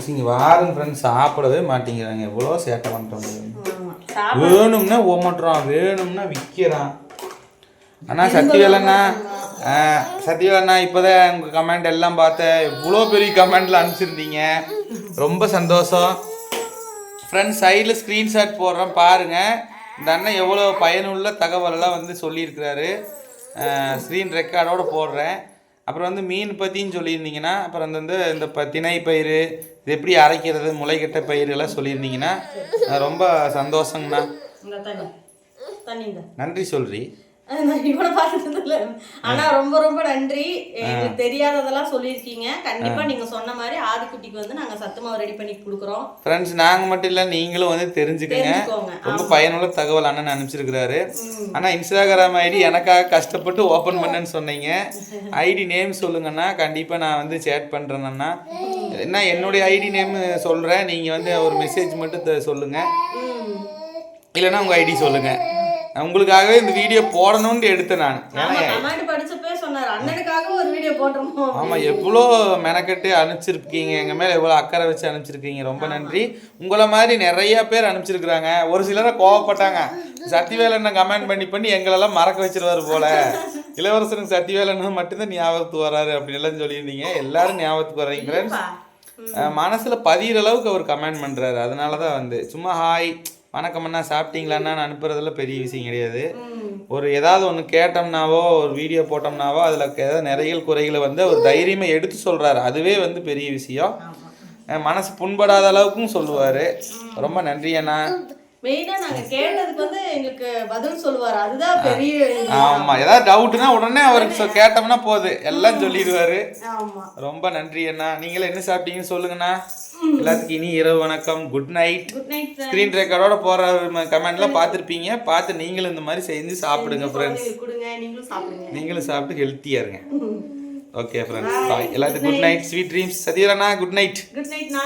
Friends இங்கே வாருங்க friends சாப்பிடவே மாட்டேங்கிறாங்க. எவ்வளோ சேட்டை பண்ணுறோம் வேணும்னா ஓமட்டுறான் வேணும்னா விற்கிறான் அண்ணா சத்தியவேலண்ணா சத்தியவேலண்ணா இப்போதான் உங்கள் கமெண்ட் எல்லாம் பார்த்தேன். இவ்வளோ பெரிய கமெண்ட்ல அனுப்பிச்சிருந்தீங்க. ரொம்ப சந்தோஷம். ஃப்ரெண்ட்ஸ் சைடில் ஸ்க்ரீன்ஷாட் போடுறேன் பாருங்கள் இந்த அண்ணன் எவ்வளோ பயனுள்ள தகவலெல்லாம் வந்து சொல்லியிருக்கிறாரு. ஸ்க்ரீன் ரெக்கார்டோட போடுறேன். அப்புறம் வந்து மீன் பற்றியும் சொல்லியிருந்தீங்கன்னா அப்புறம் அந்த வந்து இந்த ப திணை பயிர் இது எப்படி அரைக்கிறது முளைக்கட்ட பயிர் எல்லாம் சொல்லியிருந்தீங்கன்னா ரொம்ப சந்தோஷங்கண்ணா. நன்றி சொல்றி. இவனை பார்த்ததுல ஆனா ரொம்ப ரொம்ப நன்றி. எங்களுக்கு தெரியாததெல்லாம் சொல்லியிருக்கீங்க. கண்டிப்பா நீங்க சொன்ன மாதிரி ஆதிக்குட்டிக்கு வந்து நாங்க சத்துமாவு ரெடி பண்ணி கொடுக்குறோம். ஃப்ரெண்ட்ஸ் நாங்கள் மட்டும் இல்லை நீங்களும் வந்து தெரிஞ்சுக்கங்க. ரொம்ப பயனுள்ள தகவல் அண்ணன் அனுப்பிச்சிருக்கிறாரு. ஆனால் இன்ஸ்டாகிராம் ஐடி எனக்காக கஷ்டப்பட்டு ஓப்பன் பண்ணேன்னு சொன்னீங்க. ஐடி நேம் சொல்லுங்கண்ணா. கண்டிப்பாக நான் வந்து சேட் பண்ணுறேண்ணா என்ன என்னுடைய ஐடி நேம் சொல்கிறேன் நீங்கள் வந்து ஒரு மெசேஜ் மட்டும் த- சொல்லுங்க. ம். இல்லைன்னா உங்கள் ஐடி சொல்லுங்க. நான் உங்களுக்காகவே இந்த வீடியோ போடணும்னு எடுத்தேன் நான். ஆமாம் எவ்வளோ மெனக்கட்டு அனுப்பிச்சிருக்கீங்க. எங்கள் மேலே எவ்வளோ அக்கறை வச்சு அனுப்பிச்சிருக்கீங்க. ரொம்ப நன்றி. உங்களை மாதிரி நிறைய பேர் அனுப்பிச்சிருக்கிறாங்க. ஒரு சிலரை கோவப்பட்டாங்க. சத்திவேலனை கமெண்ட் பண்ணி பண்ணி எங்களெல்லாம் மறக்க வச்சிருவாரு போல. இளவரசனுக்கு சத்திவேலன் மட்டும்தான் ஞாபகத்துக்கு வராரு அப்படின்னு எல்லாம் சொல்லியிருந்தீங்க. எல்லாரும் ஞாபகத்துக்கு வர்றீங்க மனசில் பதிகிற அளவுக்கு அவர் கமெண்ட் பண்ணுறாரு அதனால தான் வந்து. சும்மா ஹாய் வணக்கம் அண்ணா சாப்பிட்டீங்களான்னு அனுப்புறதுல பெரிய விஷயம் கிடையாது. ஒரு ஏதாவது ஒன்று கேட்டோம்னாவோ ஒரு வீடியோ போட்டோம்னாவோ அதில் ஏதாவது நிறைகள் குறைகளை வந்து அவர் தைரியமாக எடுத்து சொல்கிறாரு அதுவே வந்து பெரிய விஷயம். மனசு புண்படாத அளவுக்கும் சொல்லுவார். ரொம்ப நன்றி அண்ணா. மெயினா நாங்க கேட்டதுக்கு வந்து எங்களுக்கு பதில் சொல்லுவாரு. அதுதான் பெரிய இது. ஆமாம் ஏதாவது டவுட்னா உடனே அவருக்கு கேட்டோம்னா போகுது எல்லாம் சொல்லிடுவாரு. ரொம்ப நன்றி அண்ணா. நீங்களும் என்ன சாப்பிட்டீங்கன்னு சொல்லுங்கண்ணா. எல்லாத்துக்கும் இனி இரவு வணக்கம். குட் நைட் ஸ்க்ரீன் ரெக்கார்டோட போகிற கமெண்ட்லாம் பார்த்துருப்பீங்க. பார்த்து நீங்களும் இந்த மாதிரி செஞ்சு சாப்பிடுங்க ஃப்ரெண்ட்ஸ் நீங்களும் சாப்பிட்டு ஹெல்த்தியாக இருங்க. ஓகே ஃப்ரெண்ட்ஸ் பாய் எல்லாத்துக்கும் குட் நைட் ஸ்வீட் ட்ரீம்ஸ் சத்யரானா குட் நைட் குட் நைட்னா